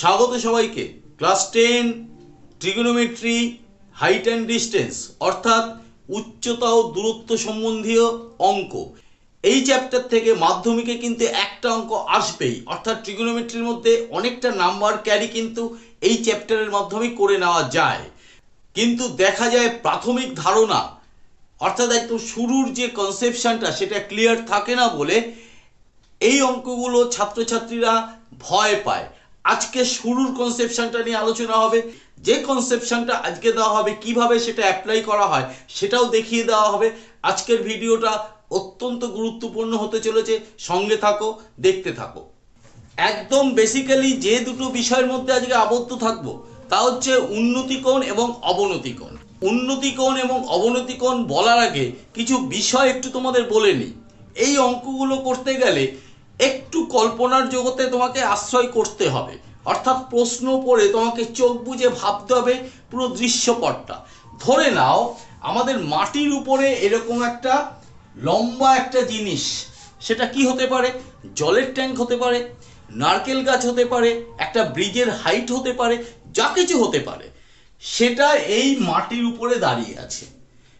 স্বাগত সবাইকে। Class ten trigonometry height and distance অর্থাৎ উচ্চতা ও দূরত্ব সম্বন্ধীয় অঙ্ক। এই চ্যাপ্টার থেকে মাধ্যমিকে কিন্তু একটা অঙ্ক আসবেই। অর্থাৎ ট্রিগোনোমেট্রির মধ্যে অনেকটা নাম্বার ক্যারি কিন্তু এই চ্যাপ্টারের মাধ্যমে করে নেওয়া যায়। কিন্তু দেখা যায় প্রাথমিক ধারণা, অর্থাৎ একদম শুরুর যে কনসেপশনটা সেটা ক্লিয়ার থাকে না বলে এই অঙ্কগুলো ছাত্রছাত্রীরা ভয় পায়। আজকে শুরুর কনসেপশনটা নিয়ে আলোচনা হবে। যে কনসেপশনটা আজকে দেওয়া হবে, কীভাবে সেটা অ্যাপ্লাই করা হয়, সেটাও দেখিয়ে দেওয়া হবে। আজকের ভিডিওটা অত্যন্ত গুরুত্বপূর্ণ হতে চলেছে। সঙ্গে থাকো, দেখতে থাকো। একদম বেসিক্যালি যে দুটো বিষয়ের মধ্যে আজকে আবদ্ধ থাকব, তা হচ্ছে উন্নতিকোণ এবং অবনতিকোণ উন্নতিকোণ এবং অবনতিকোণ বলার আগে কিছু বিষয় একটু তোমাদের বলে নিই। এই অঙ্কগুলো করতে গেলে একটু কল্পনার জগতে তোমাকে আশ্রয় করতে হবে। অর্থাৎ প্রশ্ন পড়ে তোমাকে চোখ বুজে ভাবতে হবে পুরো দৃশ্যপটটা। ধরে নাও, আমাদের মাটির উপরে এরকম একটা লম্বা একটা জিনিস, সেটা কি হতে পারে? জলের ট্যাঙ্ক হতে পারে, নারকেল গাছ হতে পারে, একটা ব্রিজের হাইট হতে পারে, যা কিছু হতে পারে। সেটা এই মাটির উপরে দাঁড়িয়ে আছে।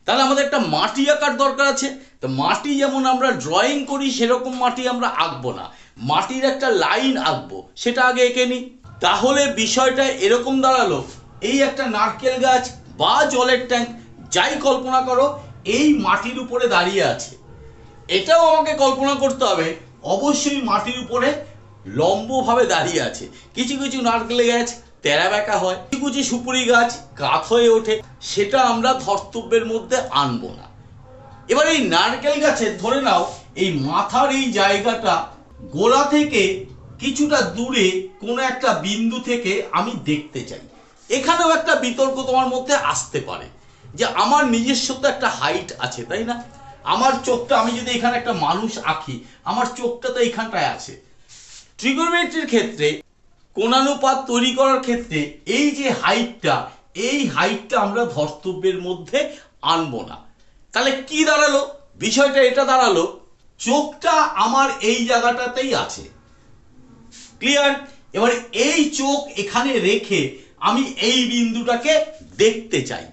তাহলে আমাদের একটা মাটি আঁকার দরকার আছে। তো মাটি যেমন আমরা ড্রয়িং করি, সেরকম মাটি আমরা আঁকবো না। মাটির একটা লাইন আঁকবো, সেটা আগে এঁকে নিই। তাহলে বিষয়টা এরকম দাঁড়াল, এই একটা নারকেল গাছ বা জলের ট্যাঙ্ক যাই কল্পনা করো, এই মাটির উপরে দাঁড়িয়ে আছে। এটাও আমাকে কল্পনা করতে হবে, অবশ্যই মাটির উপরে লম্বভাবে দাঁড়িয়ে আছে। কিছু কিছু নারকেল গাছ তেরা বেঁকা হয়। কিছু সুপুরি গাছ কাত হয়ে ওঠে, সেটা আমরা ধর্তব্যের মধ্যে আনব না। এবার এই নারকেল গাছের, ধরে নাও, এই মাথার এই জায়গাটা গোড়া থেকে কিছুটা দূরে কোনো একটা বিন্দু থেকে আমি দেখতে চাই। এখানেও একটা বিতর্ক তোমার মধ্যে আসতে পারে, যে আমার নিজস্ব তো একটা হাইট আছে, তাই না? আমার চোখটা, আমি যদি এখানে একটা মানুষ আঁকি, আমার চোখটা তো এখানটায় আছে। ট্রিগোনোমেট্রির ক্ষেত্রে কোণানুপাত তৈরি করার ক্ষেত্রে এই যে হাইটটা, এই হাইটটা আমরা ধর্তব্যের মধ্যে আনব না। তাহলে কি দাঁড়াল? বিষয়টা এটা দাঁড়াল, চোখটা আমার এই জায়গাটাতেই আছে। ক্লিয়ার এবার এই চোখ এখানে রেখে আমি এই বিন্দুটাকে দেখতে চাই।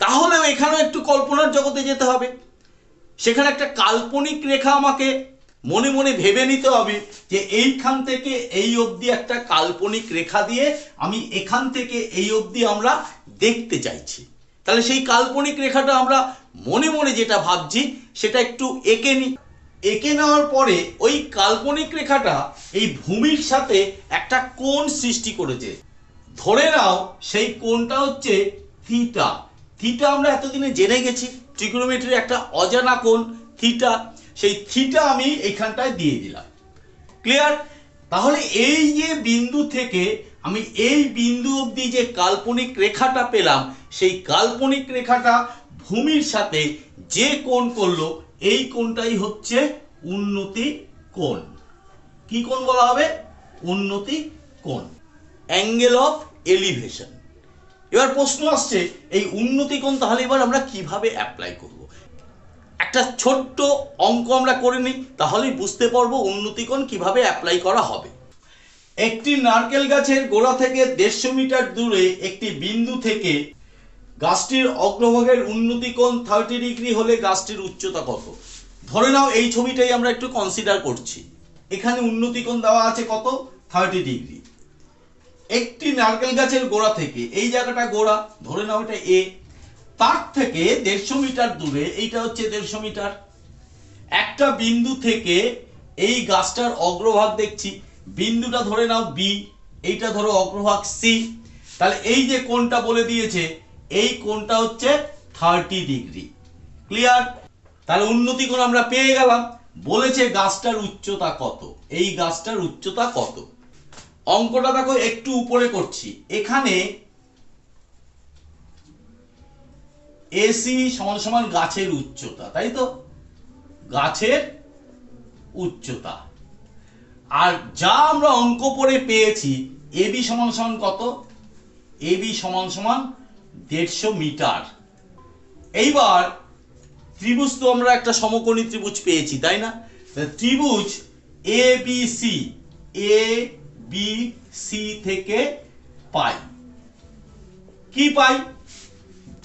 তাহলেও এখানেও একটু কল্পনার জগতে যেতে হবে। সেখানে একটা কাল্পনিক রেখা আমাকে মনে মনে ভেবে নিতে হবে যে এইখান থেকে এই অবধি একটা কাল্পনিক রেখা দিয়ে আমি এখান থেকে এই অবধি আমরা দেখতে চাইছি। তাহলে সেই কাল্পনিক রেখাটা আমরা মনে মনে যেটা ভাবছি, সেটা একটু এঁকে নিই এঁকে নেওয়ার পরে ওই কাল্পনিক রেখাটা এই ভূমির সাথে একটা কোণ সৃষ্টি করেছে। ধরে নাও, সেই কোণটা হচ্ছে থিটা। থিটা আমরা এতদিনে জেনে গেছি ট্রিগোনোমেট্রির একটা অজানা কোণ, থিটা। সেই থিটা আমি এখানটায় দিয়ে দিলাম। ক্লিয়ার তাহলে এই যে বিন্দু থেকে আমি এই বিন্দু অবধি যে কাল্পনিক রেখাটা পেলাম, সেই কাল্পনিক রেখাটা ভূমির সাথে যে কোণ করল, এই কোণটাই হচ্ছে উন্নতি কোণ। কি কোণ বলা হবে? উন্নতি কোণ। অ্যাঙ্গেল অফ এলিভেশন এবার প্রশ্ন আসছে, এই উন্নতি কোণ তাহলে এবার আমরা কীভাবে অ্যাপ্লাই করব? একটা ছোট্ট অঙ্ক আমরা করে নিই, তাহলেই বুঝতে পারব উন্নতিকোণ কীভাবে অ্যাপ্লাই করা হবে। একটি নারকেল গাছের গোড়া থেকে দেড়শো মিটার দূরে একটি বিন্দু থেকে গাছটির অগ্রভাগের উন্নতিকোণ থার্টি ডিগ্রি হলে গাছটির উচ্চতা কত? ধরে নাও এই ছবিটাই আমরা একটু কনসিডার করছি। এখানে উন্নতিকোণ দেওয়া আছে কত? থার্টি ডিগ্রি একটি নারকেল গাছের গোড়া থেকে, এই জায়গাটা গোড়া, ধরে নাও এটা এ তার থেকে দেড়শো মিটার দূরে, এইটা হচ্ছে দেড়শো মিটার, একটা বিন্দু থেকে এই গাছটার অগ্রভাগ দেখছি, বিন্দুটা ধরে নাও বি এইটা ধরো অগ্রভাগ সি তাহলে এই যে কোনটা বলে দিয়েছে, এই কোনটা হচ্ছে থার্টি ডিগ্রি ক্লিয়ার তাহলে উন্নতি কোণ আমরা পেয়ে গেলাম, বলেছে গাছটার উচ্চতা কত, এই গাছটার উচ্চতা কত। অঙ্কটা দেখো একটু উপরে করছি, এখানে এসি সমান সমান গাছের উচ্চতা, তাই তো? গাছের উচ্চতা। আর যা আমরা অঙ্ক পড়ে পেয়েছি এবি সমান সমান কত? এবি সমান সমান দেড়শো মিটার। এইবার ত্রিভুজ তো আমরা একটা সমকোণী ত্রিভুজ পেয়েছি, তাই না? ত্রিভুজ A B C A B C থেকে পাই। কি পাই?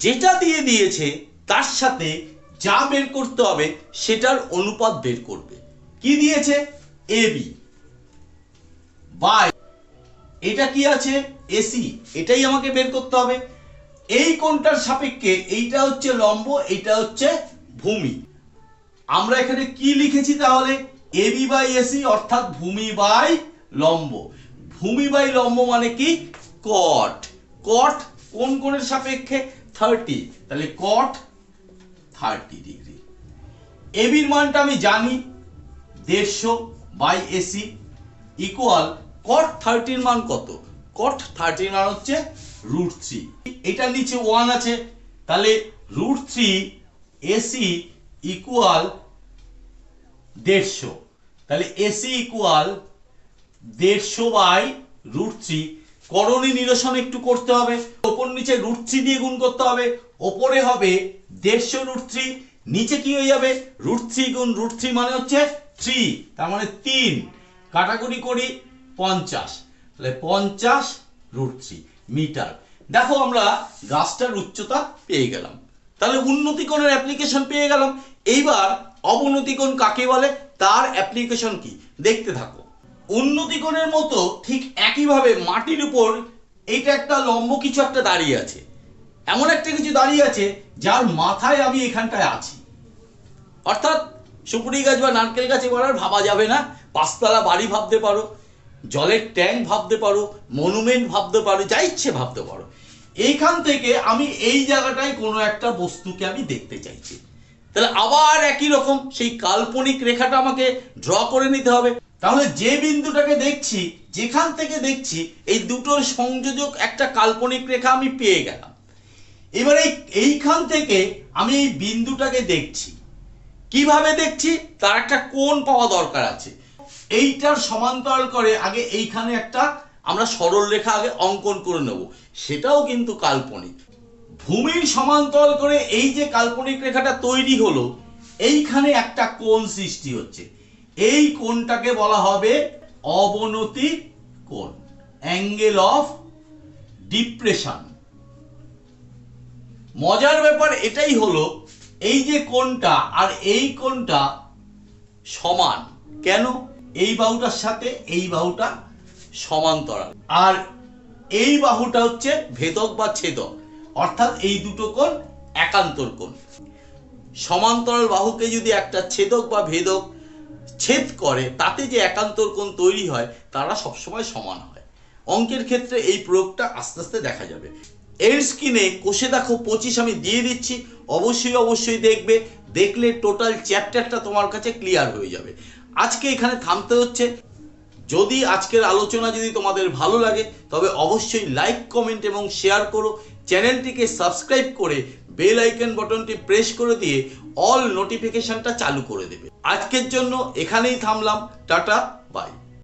যেটা দিয়ে দিয়েছে, তার সাথে যা বের করতে হবে, সেটার অনুপাত বের করবে। কি দিয়েছে? এ বি বাই এটা কি আছে? এসি এটাই আমাকে বের করতে হবে। এই কোণটার সাপেক্ষে এইটা হচ্ছে লম্ব, এইটা হচ্ছে ভূমি। আমরা এখানে কি লিখেছি তাহলে? এবি বাই এসি অর্থাৎ ভূমি বাই লম্ব। ভূমি বাই লম্ব মানে কি? কট কট কোন কোণের সাপেক্ষে? থার্টি তাহলে কট থার্টি ডিগ্রি এবির মানটা আমি জানি, দেড়শো বাই এসি ইকুয়াল কট থার্টির মান কত? কট থার্টির মান হচ্ছে রুট থ্রি এটার নিচে ওয়ান আছে, তাহলে রুট থ্রি এসি ইকুয়াল দেড়শো। তাহলে এসি ইকুয়াল দেড়শো বাই রুট থ্রি করণী নিরসন একটু করতে হবে ওপর নিচে রুট থ্রি দিয়ে গুণ করতে হবে, ওপরে হবে দেড়শো রুট থ্রি নিচে কি হয়ে যাবে? রুট থ্রি গুণ রুট থ্রি মানে হচ্ছে থ্রি তার মানে তিন। কাটাকুটি করি পঞ্চাশ। তাহলে পঞ্চাশ রুট থ্রি মিটার। দেখো আমরা গাছটার উচ্চতা পেয়ে গেলাম। তাহলে উন্নতিকোণের অ্যাপ্লিকেশন পেয়ে গেলাম। এইবার অবনতিকোণ কাকে বলে? তার অ্যাপ্লিকেশন কি? দেখতে থাকো। উন্নতিকোণের মতো ঠিক একইভাবে মাটির উপর এইটা একটা লম্ব কিছু একটা দাঁড়িয়ে আছে। এমন একটা কিছু দাঁড়িয়ে আছে যার মাথায় আমি এখানটায় আছি। অর্থাৎ সুপুরি গাছ বা নারকেল গাছে বলার ভাবা যাবে না। পাঁচতলা বাড়ি ভাবতে পারো, জলের ট্যাঙ্ক ভাবতে পারো, মনুমেন্ট ভাবতে পারো, যা ইচ্ছে ভাবতে পারো। এইখান থেকে আমি এই জায়গাটায় কোনো একটা বস্তুকে আমি দেখতে চাইছি। তাহলে আবার একই রকম সেই কাল্পনিক রেখাটা আমাকে ড্র করে নিতে হবে। তাহলে যে বিন্দুটাকে দেখছি, যেখান থেকে দেখছি, এই দুটোর সংযোজক একটা কাল্পনিক রেখা আমি পেয়ে গেলাম। এবার এই এইখান থেকে আমি এই বিন্দুটাকে দেখছি। কীভাবে দেখছি? তার একটা কোণ পাওয়া দরকার আছে। এইটার সমান্তরাল করে আগে এইখানে একটা আমরা সরল রেখা আগে অঙ্কন করে নেব। সেটাও কিন্তু কাল্পনিক। ভূমির সমান্তরাল করে এই যে কাল্পনিক রেখাটা তৈরি হলো, এইখানে একটা কোণ সৃষ্টি হচ্ছে। এই কোণটাকে বলা হবে অবনতি কোণ অ্যাঙ্গেল অফ ডিপ্রেশন মজার ব্যাপার এটাই হলো, এই যে কোণটা আর এই কোণটা সমান, কেন? এই বাহুটার সাথে এই বাহুটা সমান্তরাল। আর এই বাহুটা হচ্ছে ভেদক বা ছেদক, অর্থাৎ এই দুটো কোণ একান্তর কোণ। সমান্তরাল বাহুকে যদি একটা ছেদক বা ভেদক ছেদ করে, তাতে যে একান্তর কোণ তৈরি হয়, তারা সবসময় সমান হয়। অঙ্কের ক্ষেত্রে এই প্রয়োগটা আস্তে আস্তে দেখা যাবে। এর স্ক্রিনে কোষে দেখো পঁচিশ আমি দিয়ে দিচ্ছি। অবশ্যই অবশ্যই দেখবে। দেখলে টোটাল চ্যাপ্টারটা তোমার কাছে ক্লিয়ার হয়ে যাবে। আজকে এখানে থামতে হচ্ছে। যদি আজকের আলোচনা যদি তোমাদের ভালো লাগে, তবে অবশ্যই লাইক কমেন্ট এবং শেয়ার করো। চ্যানেলটিকে সাবস্ক্রাইব করে বেল আইকন বটনটি প্রেস করে দিয়ে অল নোটিফিকেশনটা চালু করে দেবে। আজকের জন্য এখানেই থামলাম। Tata, by.